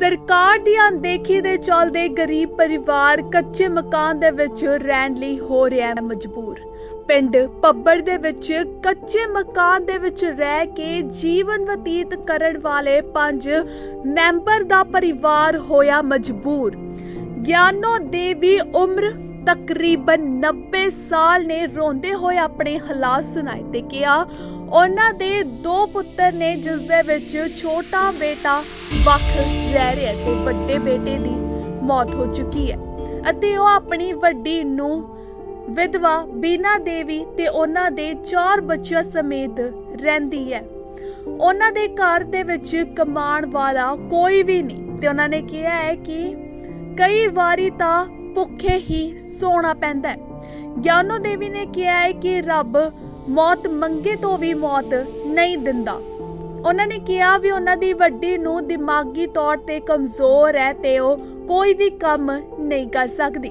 ਸਰਕਾਰ ਦੀ ਅਣਦੇਖੀ ਦੇ ਚੱਲਦੇ ਗਰੀਬ ਪਰਿਵਾਰ ਕੱਚੇ ਮਕਾਨ ਦੇ ਵਿੱਚ ਰਹਿਣ ਲਈ ਹੋ ਰਿਹਾ ਹੈ ਮਜਬੂਰ। ਪਿੰਡ ਪੱਬੜ ਦੇ ਵਿੱਚ ਕੱਚੇ ਮਕਾਨ ਦੇ ਵਿੱਚ ਰਹਿ ਕੇ ਜੀਵਨ ਬਤੀਤ ਕਰਨ ਵਾਲੇ ਪੰਜ ਮੈਂਬਰ ਦਾ ਪਰਿਵਾਰ ਹੋਇਆ ਮਜਬੂਰ। ਗਿਆਨੋ ਦੇਵੀ ਉਮਰ ਤਕਰੀਬਨ 90 ਸਾਲ ਨੇ ਰੋਂਦੇ ਹੋਏ ਆਪਣੇ ਹਾਲਾਤ ਸੁਣਾਏ ਤੇ ਕਿਹਾ ਉਹਨਾਂ ਦੇ ਦੋ ਪੁੱਤਰ ਨੇ ਜਿਸ ਦੇ ਵਿੱਚ ਛੋਟਾ ਬੇਟਾ ਵੱਖ ਰਹਿ ਰਿਹਾ ਤੇ ਵੱਡੇ ਬੇਟੇ ਦੀ ਮੌਤ ਹੋ ਚੁੱਕੀ ਹੈ। ਅਤੇ ਉਹ ਆਪਣੀ ਵੱਡੀ ਨੂੰ ਵਿਧਵਾ ਬੀਨਾ ਦੇਵੀ ਤੇ ਉਹਨਾਂ ਦੇ ਚਾਰ ਬੱਚਿਆਂ ਸਮੇਤ ਰਹਿੰਦੀ ਹੈ। ਉਹਨਾਂ ਦੇ ਘਰ ਦੇ ਵਿੱਚ ਕਮਾਉਣ ਵਾਲਾ ਕੋਈ ਵੀ ਨਹੀਂ। ਤੇ ਉਹਨਾਂ ਨੇ ਕਿਹਾ ਹੈ ਕਿ ਕਈ ਵਾਰੀ ਤਾਂ ਭੁੱਖੇ ਹੀ ਸੋਣਾ ਪੈਂਦਾ ਹੈ। ਗਿਆਨੋ ਦੇਵੀ ਨੇ ਕਿਹਾ ਹੈ ਕਿ ਰੱਬ ਮੌਤ ਮੰਗੇ ਤੋਂ ਵੀ ਮੌਤ ਨਹੀਂ ਦਿੰਦਾ। ਉਹਨਾਂ ਨੇ ਕਿਹਾ ਵੀ ਉਹਨਾਂ ਦੀ ਵੱਡੀ ਨੂੰ ਦਿਮਾਗੀ ਤੌਰ ਤੇ ਕਮਜ਼ੋਰ ਹੈ ਤੇ ਉਹ ਕੋਈ ਵੀ ਕੰਮ ਨਹੀਂ ਕਰ ਸਕਦੀ।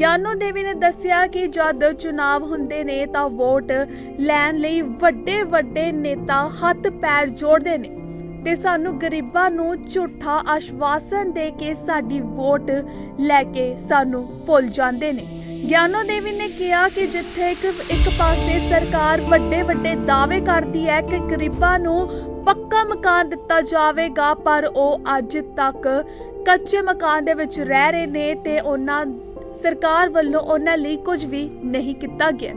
ਗਿਆਨੋ ਦੇਵੀ ਨੇ ਦੱਸਿਆ ਕਿ ਜਦ ਚੁਣਾਵ ਹੁੰਦੇ ਨੇ ਤਾਂ ਵੋਟ ਲੈਣ ਲਈ ਵੱਡੇ ਵੱਡੇ ਨੇਤਾ ਹੱਥ ਪੈਰ ਜੋੜਦੇ ਨੇ ਤੇ ਸਾਨੂੰ ਗਰੀਬਾਂ ਨੂੰ ਝੂਠਾ ਆਸ਼ਵਾਸਨ ਦੇ ਕੇ ਸਾਡੀ ਵੋਟ ਲੈ ਕੇ ਸਾਨੂੰ ਭੁੱਲ ਜਾਂਦੇ ਨੇ। ਗਿਆਨੋ ਦੇਵੀ ਨੇ ਕਿਹਾ ਕਿ ਜਿੱਥੇ ਇੱਕ ਇੱਕ ਪਾਸੇ ਸਰਕਾਰ ਵੱਡੇ ਵੱਡੇ ਦਾਅਵੇ ਕਰਦੀ ਹੈ ਕਿ ਗਰੀਬਾਂ ਨੂੰ ਪੱਕਾ ਮਕਾਨ ਦਿੱਤਾ ਜਾਵੇਗਾ, ਪਰ ਉਹ ਅੱਜ ਤੱਕ ਕੱਚੇ ਮਕਾਨ ਦੇ ਵਿੱਚ ਰਹਿ ਰਹੇ ਨੇ ਤੇ ਉਹਨਾਂ, ਸਰਕਾਰ ਵੱਲੋਂ ਉਹਨਾਂ ਲਈ ਕੁਝ ਵੀ ਨਹੀਂ ਕੀਤਾ ਗਿਆ।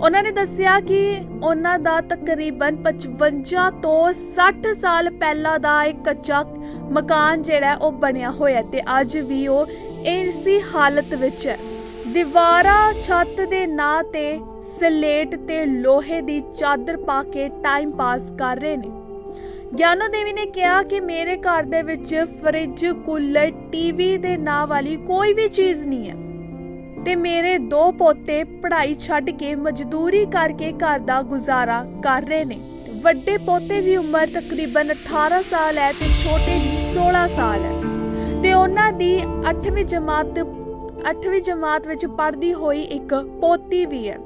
ਉਹਨਾਂ ਨੇ ਦੱਸਿਆ ਕਿ ਉਹਨਾਂ ਦਾ ਤਕਰੀਬਨ 55 ਤੋਂ 60 ਸਾਲ ਪਹਿਲਾਂ ਦਾ ਇੱਕ ਕੱਚਾ ਮਕਾਨ ਜਿਹੜਾ ਉਹ ਬਣਿਆ ਹੋਇਆ ਹੈ ਤੇ ਅੱਜ ਵੀ ਉਹ ਇਸੇ ਹਾਲਤ ਵਿੱਚ ਹੈ। ਦੀਵਾਰਾਂ ਛੱਤ ਦੇ ਨਾਂ ਤੇ, ਸਲੇਟ ਤੇ ਲੋਹੇ ਦੀ ਚਾਦਰ ਪਾ ਕੇ ਟਾਈਮ ਪਾਸ ਕਰ ਰਹੇ ਨੇ। ਗਿਆਨੋ ਦੇਵੀ ਨੇ ਕਿਹਾ ਕਿ ਮੇਰੇ ਘਰ ਦੇ ਵਿੱਚ ਫਰਿੱਜ ਕੂਲਰ ਟੀਵੀ ਦੇ ਨਾਂ ਵਾਲੀ ਕੋਈ ਵੀ ਚੀਜ਼ ਨਹੀਂ ਹੈ। ਤੇ ਮੇਰੇ ਦੋ ਪੋਤੇ ਪੜ੍ਹਾਈ ਛੱਡ ਕੇ ਮਜ਼ਦੂਰੀ ਕਰਕੇ ਘਰ ਦਾ ਗੁਜ਼ਾਰਾ ਕਰ ਰਹੇ ਨੇ। ਵੱਡੇ ਪੋਤੇ ਦੀ ਉਮਰ ਤਕਰੀਬਨ 18 ਸਾਲ ਹੈ ਤੇ ਛੋਟੇ ਦੀ 16 ਸਾਲ ਹੈ। ਤੇ ਉਹਨਾਂ ਦੀ 8ਵੀਂ ਜਮਾਤ 8ਵੀਂ ਜਮਾਤ ਵਿੱਚ ਪੜ੍ਹਦੀ ਹੋਈ ਇੱਕ ਪੋਤੀ ਵੀ ਹੈ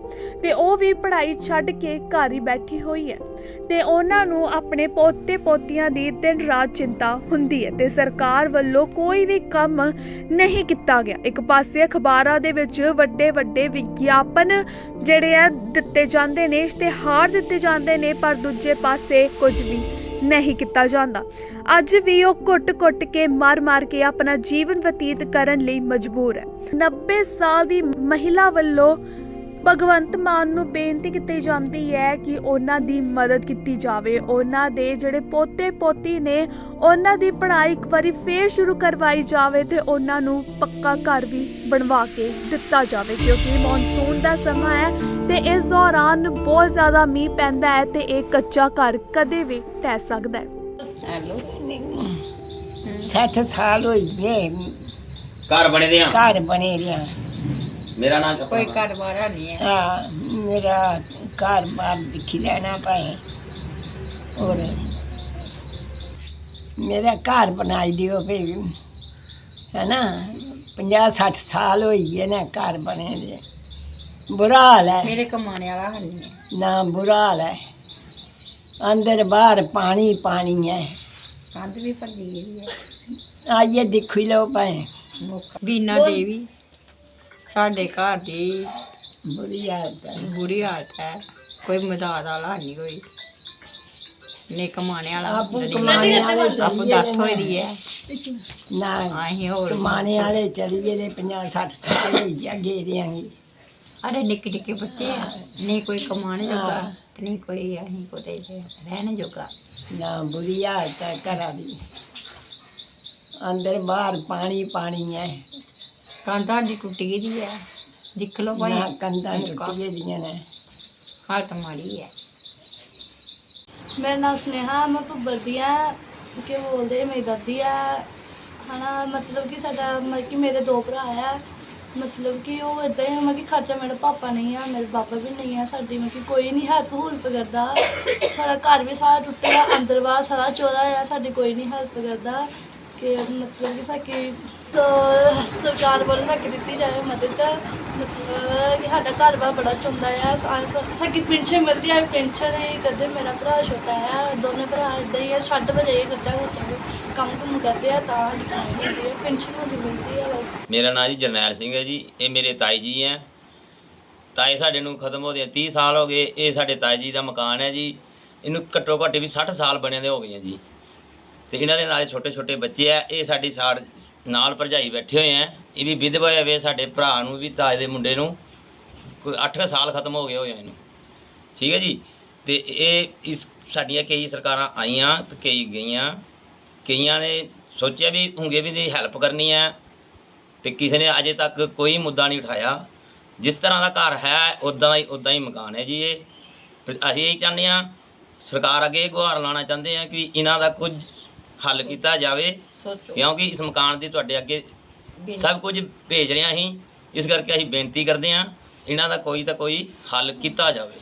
ਤੇ ਉਹ ਵੀ ਪੜ੍ਹਾਈ ਛੱਡ ਕੇ ਘਰ ਹੀ ਬੈਠੀ ਹੋਈ ਹੈ ਤੇ ਉਹਨਾਂ ਨੂੰ ਆਪਣੇ ਪੋਤੇ ਪੋਤੀਆਂ ਦੀ ਦਿਨ ਰਾਤ ਚਿੰਤਾ ਹੁੰਦੀ ਹੈ ਤੇ ਸਰਕਾਰ ਵੱਲੋਂ ਕੋਈ ਵੀ ਕੰਮ ਨਹੀਂ ਕੀਤਾ ਗਿਆ। ਇੱਕ ਪਾਸੇ ਅਖਬਾਰਾਂ ਦੇ ਵਿੱਚ ਵੱਡੇ ਵੱਡੇ ਵਿਗਿਆਪਨ ਜਿਹੜੇ ਆ ਦਿੱਤੇ ਜਾਂਦੇ ਨੇ, ਇਸ਼ਤਿਹਾਰ ਦਿੱਤੇ ਜਾਂਦੇ ਨੇ, ਪਰ ਦੂਜੇ ਪਾਸੇ ਕੁਝ ਵੀ ਨਹੀਂ ਕੀਤਾ ਜਾਂਦਾ। ਅੱਜ ਵੀ ਉਹ ਕੁੱਟ-ਕੁੱਟ ਕੇ ਮਾਰ-ਮਾਰ ਕੇ ਆਪਣਾ ਜੀਵਨ ਬਤੀਤ ਕਰਨ ਲਈ ਮਜਬੂਰ ਹੈ। 90 ਸਾਲ ਦੀ ਮਹਿਲਾ ਵੱਲੋਂ ਭਗਵੰਤ ਮਾਨ ਨੂੰ ਬੇਨਤੀ ਕੀਤੀ ਜਾਂਦੀ ਹੈ ਕਿ ਉਹਨਾਂ ਦੀ ਮਦਦ ਕੀਤੀ ਜਾਵੇ। ਉਹਨਾਂ ਦੇ ਜਿਹੜੇ ਪੋਤੇ ਪੋਤੀ ਨੇ ਉਹਨਾਂ ਦੀ ਪੜ੍ਹਾਈ ਇੱਕ ਵਾਰੀ ਫੇਰ ਸ਼ੁਰੂ ਕਰਵਾਈ ਜਾਵੇ ਤੇ ਉਹਨਾਂ ਨੂੰ ਪੱਕਾ ਘਰ ਵੀ ਬਣਵਾ ਕੇ ਦਿੱਤਾ ਜਾਵੇ ਕਿਉਂਕਿ ਮੌਨਸੂਨ ਦਾ ਸਮਾਂ ਹੈ ਤੇ ਇਸ ਦੌਰਾਨ ਬਹੁਤ ਜ਼ਿਆਦਾ ਮੀਂਹ ਪੈਂਦਾ ਹੈ ਤੇ ਇਹ ਕੱਚਾ ਘਰ ਕਦੇ ਵੀ ਟਹਿ ਸਕਦਾ ਹੈ। ਹੈਲੋ। 60 ਸਾਲ ਹੋਈ ਗਏ। ਘਰ ਬਣੇ ਦੇ ਆ? ਘਰ ਬਣੇ ਰਿਆ ਮੇਰਾ ਨਾਮ ਕੋਈ ਘਰ ਬਾਰਾ ਨਹੀਂ ਹੈ। ਆ ਮੇਰਾ ਘਰ ਬਾਰ ਦਿਖੀ ਲੈਣਾ ਪਏ ਔਰ ਮੇਰਾ ਘਰ ਬਣਾਈ ਦਿਓ ਭਈ ਹੈ ਨਾ 50 60 ਸਾਲ ਹੋਈ ਗਏ ਨਾ ਘਰ ਬਣੇ ਦੇ। ਬੁਰਾ ਹਾਲ ਹੈ। ਮੇਰੇ ਕਮਾਣੇ ਵਾਲਾ ਹੈ ਨਹੀਂ ਹੈ। ਨਾ ਬੁਰਾ ਹਾਲ ਹੈ। ਅੰਦਰ ਬਾਹਰ ਪਾਣੀ ਪਾਣੀ ਹੈ। ਕੰਧ ਵੀ ਭੱਜੀ ਗਈ ਹੈ। ਆਈਏ ਦੇਖੀ ਲਓ ਮੁੱਖ ਬੀਨਾ ਦੇਵੀ। ਸਾਡੇ ਘਰ ਦੀ ਬੁਰੀ ਹਾਲਤ ਹੈ। ਬੁਰੀ ਹਾਲਤ ਹੈ। ਕੋਈ ਮਦਦ ਵਾਲਾ ਨਹੀਂ ਕੋਈ। ਨੇ ਕਮਾਣੇ ਵਾਲਾ ਆਪੂ। ਕਮਾਣੇ ਵਾਲੇ ਆਪੂ ਦੱਤ ਹੋਈ ਦੀ ਹੈ। ਨਾ ਅਸੀਂ ਹੋਰ ਕਮਾਣੇ ਵਾਲੇ ਚਲੀਏ ਦੇ 50 60 ਸਾਲ ਹੋਈ ਜਾ ਗੇ ਦਿਆਂਗੇ ਅਰੇ ਨਿੱਕੇ ਨਿੱਕੇ ਬੱਚੇ ਆ। ਨਹੀਂ ਕੋਈ ਕਮਾਣੇ ਜੋਗਾ ਨਹੀਂ ਕੋਈ ਅਸੀਂ ਕੋਤੇ ਰਹਿਣ ਜੋਗਾ। ਨਾ ਬੁਰੀ ਹਾਲਤ ਹੈ ਘਰਾਂ ਦੀ। ਅੰਦਰ ਬਾਹਰ ਪਾਣੀ ਪਾਣੀ ਹੈ। ਕੰਧ ਸਾਡੀ ਟੁੱਟੀ ਗਈ ਦੀ ਹੈ। ਦੇਖ ਲਓ ਭਾਈ। ਨਾ ਕੰਧਾਂ ਟੁੱਟੀਆਂ ਦੀਆਂ ਨੇ। ਹਾਲਤ ਮਾੜੀ ਹੈ। ਮੇਰਾ ਨਾਮ ਸੁਨੇਹਾ ਮੈਂ ਭੱਬਰ ਦੀ ਆ ਕਿ ਬੋਲਦੇ ਮੇਰੀ ਦਾਦੀ ਆ। ਹਨਾ ਮਤਲਬ ਕਿ ਸਾਡਾ ਮਤਲਬ ਕਿ ਮੇਰੇ ਦੋ ਭਰਾ ਆ। ਮਤਲਬ ਕਿ ਉਹ ਇਦਾਂ ਹੀ ਮਤਲਬ ਕਿ ਖਰਚਾ ਮੇਰੇ ਪਾਪਾ ਨਹੀਂ ਆ ਮੇਰੇ ਬਾਬਾ ਵੀ ਨਹੀਂ ਆ। ਸਾਡੀ ਮਤਲਬ ਕਿ ਕੋਈ ਨਹੀਂ ਹੈਲਪ ਹੁਲਪ ਕਰਦਾ। ਸਾਡਾ ਘਰ ਵੀ ਸਾਰਾ ਟੁੱਟਿਆ ਅੰਦਰ ਬਾਹਰ ਸਾਰਾ ਚੋਰਾ ਆ। ਸਾਡੀ ਕੋਈ ਨਹੀਂ ਹੈਲਪ ਕਰਦਾ। ਕਿ ਮਤਲਬ ਕਿ ਸਾਡੀ ਤਾਂ ਸਰਕਾਰ ਵੱਲੋਂ ਸਾਡੀ ਦਿੱਤੀ ਜਾਵੇ ਮਦਦ ਮਤਲਬ ਕਿ ਸਾਡਾ ਘਰ ਬਾਰ ਬੜਾ ਚੁੰਦਾ ਆ। ਸਾਡੀ ਪੈਨਸ਼ਨ ਮਿਲਦੀ ਆ ਪੈਨਸ਼ਨ ਹੀ ਕਦੇ ਮੇਰਾ ਭਰਾ ਛੋਟਾ ਆ, ਦੋਨੇ ਭਰਾ ਇਦਾਂ ਹੀ ਆ, ਛੱਡ ਵਜੇ ਖਰਚਾ ਖਰਚਾ ਕੰਮ ਕੁਮ ਕਰਦੇ ਆ, ਤਾਂ ਸਾਡੀ ਪੈਨਸ਼ਨ ਮਿਲਦੀ ਹੈ ਬਸ। ਮੇਰਾ ਨਾਮ ਜੀ ਜਰਨੈਲ ਸਿੰਘ ਹੈ ਜੀ, ਇਹ ਮੇਰੇ ਤਾਈ ਜੀ ਹੈ ਤਾਏ ਸਾਡੇ ਨੂੰ ਖਤਮ ਹੋ ਗਏ 30 ਸਾਲ ਹੋ ਗਏ, ਇਹ ਸਾਡੇ ਤਾਈ ਜੀ ਦਾ ਮਕਾਨ ਹੈ ਜੀ। ਇਹਨੂੰ ਘੱਟੋ ਘੱਟ ਵੀ 60 ਸਾਲ ਬਣੇ ਦੇ ਹੋ ਗਏ ਜੀ। ਤੇ ਇਹਨਾਂ ਦੇ ਨਾਲ ਛੋਟੇ ਛੋਟੇ ਬੱਚੇ ਆ, ਇਹ ਸਾਡੀ ਸਾੜ ਨਾਲ ਭਰਜਾਈ ਬੈਠੇ ਹੋਏ ਆ। ਇਹ ਵੀ ਵਿਧਵਾ ਹੋਵੇ ਸਾਡੇ ਭਰਾ ਨੂੰ ਵੀ ਤਾਜ ਦੇ ਮੁੰਡੇ ਨੂੰ। ਕੋਈ 8 ਸਾਲ ਖਤਮ ਹੋ ਗਏ ਹੋਏ ਇਹਨੂੰ। ਠੀਕ ਹੈ ਜੀ? ਤੇ ਇਹ ਇਸ ਸਾਡੀਆਂ ਕਈ ਸਰਕਾਰਾਂ ਆਈਆਂ ਤੇ ਕਈ ਗਈਆਂ। ਕਈਆਂ ਨੇ ਸੋਚਿਆ ਵੀ ਹੁੰਗੇ ਵੀ ਦੀ ਹੈਲਪ ਕਰਨੀ ਹੈ ਤੇ ਕਿਸੇ ਨੇ ਅਜੇ ਤੱਕ ਕੋਈ ਮੁੱਦਾ ਨਹੀਂ ਉਠਾਇਆ। ਜਿਸ ਤਰ੍ਹਾਂ ਦਾ ਘਰ ਹੈ ਉਦਾਂ ਹੀ ਉਦਾਂ ਹੀ ਮਕਾਨ ਹੈ ਜੀ ਇਹ। ਤੇ ਅਸੀਂ ਇਹ ਚਾਹੁੰਦੇ ਹਾਂ, ਸਰਕਾਰ ਅੱਗੇ ਗੁਹਾਰ ਲਾਉਣਾ ਚਾਹੁੰਦੇ ਹਾਂ ਕਿ ਇਹਨਾਂ ਦਾ ਕੁਝ ਹੱਲ ਕੀਤਾ ਜਾਵੇ ਸੋਚੋ। ਕਿਉਂਕਿ ਇਸ ਮਕਾਨ ਦੀ ਤੁਹਾਡੇ ਅੱਗੇ ਸਭ ਕੁਝ ਭੇਜ ਰਹੇ ਹਾਂ ਅਸੀਂ ਇਸ ਕਰਕੇ ਅਸੀਂ ਬੇਨਤੀ ਕਰਦੇ ਹਾਂ ਇਹਨਾਂ ਦਾ ਕੋਈ ਤਾਂ ਕੋਈ ਹੱਲ ਕੀਤਾ ਜਾਵੇ।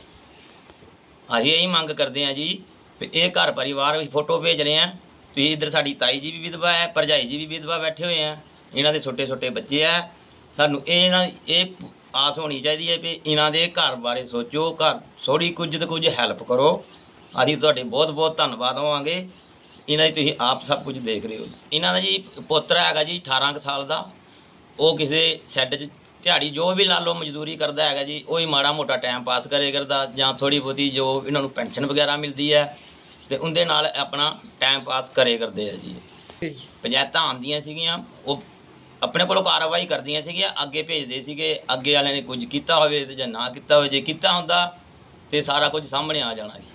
ਅਸੀਂ ਇਹੀ ਮੰਗ ਕਰਦੇ ਹਾਂ ਜੀ ਵੀ ਇਹ ਘਰ ਪਰਿਵਾਰ ਵੀ ਫੋਟੋ ਭੇਜ ਰਹੇ ਹਾਂ ਤੁਸੀਂ ਇੱਧਰ ਸਾਡੀ ਤਾਈ ਜੀ ਵੀ ਵਿਧਵਾ ਹੈ ਭਰਜਾਈ ਜੀ ਵੀ ਵਿਧਵਾ ਬੈਠੇ ਹੋਏ ਆ ਇਹਨਾਂ ਦੇ ਛੋਟੇ ਛੋਟੇ ਬੱਚੇ ਆ। ਸਾਨੂੰ ਇਹ ਇਹਨਾਂ ਇਹ ਆਸ ਹੋਣੀ ਚਾਹੀਦੀ ਹੈ ਵੀ ਇਹਨਾਂ ਦੇ ਘਰ ਬਾਰੇ ਸੋਚੋ ਘਰ ਥੋੜੀ ਕੁਝ ਤੇ ਕੁਝ ਹੈਲਪ ਕਰੋ। ਅਸੀਂ ਤੁਹਾਡੇ ਬਹੁਤ ਬਹੁਤ ਧੰਨਵਾਦ ਹੋਵਾਂਗੇ। ਇਹਨਾਂ ਦੀ ਤੁਸੀਂ ਆਪ ਸਭ ਕੁਝ ਦੇਖ ਰਹੇ ਹੋ। ਇਹਨਾਂ ਦਾ ਜੀ ਪੁੱਤਰ ਹੈਗਾ ਜੀ 18 ਕੁ ਸਾਲ ਦਾ। ਉਹ ਕਿਸੇ ਸ਼ੈੱਡ 'ਚ ਦਿਹਾੜੀ ਜੋ ਵੀ ਲਾ ਲਓ ਮਜ਼ਦੂਰੀ ਕਰਦਾ ਹੈਗਾ ਜੀ ਉਹ ਹੀ ਮਾੜਾ ਮੋਟਾ ਟਾਈਮ ਪਾਸ ਕਰੇ ਕਰਦਾ ਜਾਂ ਥੋੜੀ ਬਹੁਤੀ ਜੋ ਇਹਨਾਂ ਨੂੰ ਪੈਨਸ਼ਨ ਵਗੈਰਾ ਮਿਲਦੀ ਹੈ ਤੇ ਉਹਦੇ ਨਾਲ ਆਪਣਾ ਟਾਈਮ ਪਾਸ ਕਰੇ ਕਰਦੇ ਆ ਜੀ। ਪੰਚਾਇਤਾਂ ਆਉਂਦੀਆਂ ਸੀਗੀਆਂ ਉਹ ਆਪਣੇ ਕੋਲੋਂ ਕਾਰਵਾਈ ਕਰਦੀਆਂ ਸੀਗੀਆਂ ਅੱਗੇ ਭੇਜਦੇ ਸੀਗੇ ਅੱਗੇ ਵਾਲਿਆਂ ਨੇ ਕੁਝ ਕੀਤਾ ਹੋਵੇ ਤੇ ਜਾਂ ਨਾ ਕੀਤਾ ਹੋਵੇ ਜੇ ਕੀਤਾ ਹੁੰਦਾ ਤੇ ਸਾਰਾ ਕੁਝ ਸਾਹਮਣੇ ਆ ਜਾਣਾ ਜੀ।